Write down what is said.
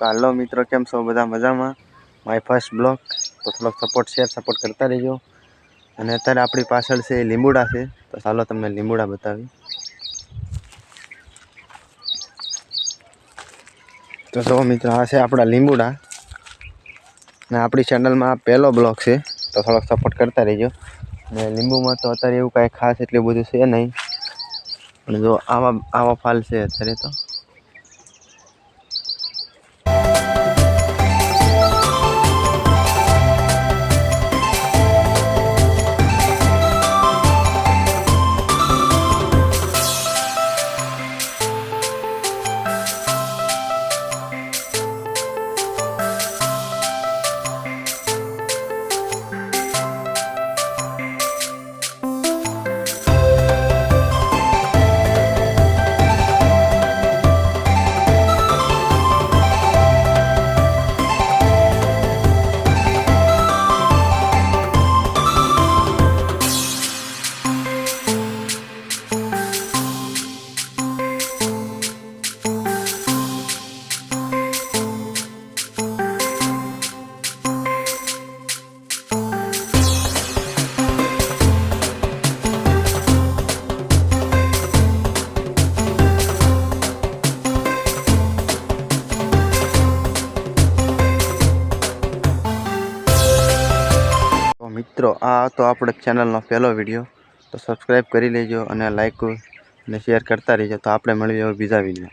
તો હાલો મિત્રો, કેમ છો? બધા મજામાં? માય ફર્સ્ટ બ્લોગ તો થોડોક સપોર્ટ શેર સપોર્ટ કરતા રહેજો. અને અત્યારે આપણી પાછળ છે લીંબુડા છે. તો ચાલો તમને લીંબુડા બતાવી. તો જો મિત્રો, આ છે આપણા લીંબુડા. ને આપણી ચેનલમાં પહેલો બ્લોગ છે. તો થોડોક સપોર્ટ કરતા રહેજો. ને લીંબુમાં તો અત્યારે એવું કાંઈ ખાસ એટલું બધું છે નહીં. પણ જો આવા આવા ફાલ છે અત્યારે તો. મિત્રો, આ તો આપણે ચેનલનો પહેલો વીડિયો તો સબસ્ક્રાઈબ કરી લેજો અને લાઈક અને શેર કરતા રહેજો. તો આપણે મળીએ બીજા વીડિયો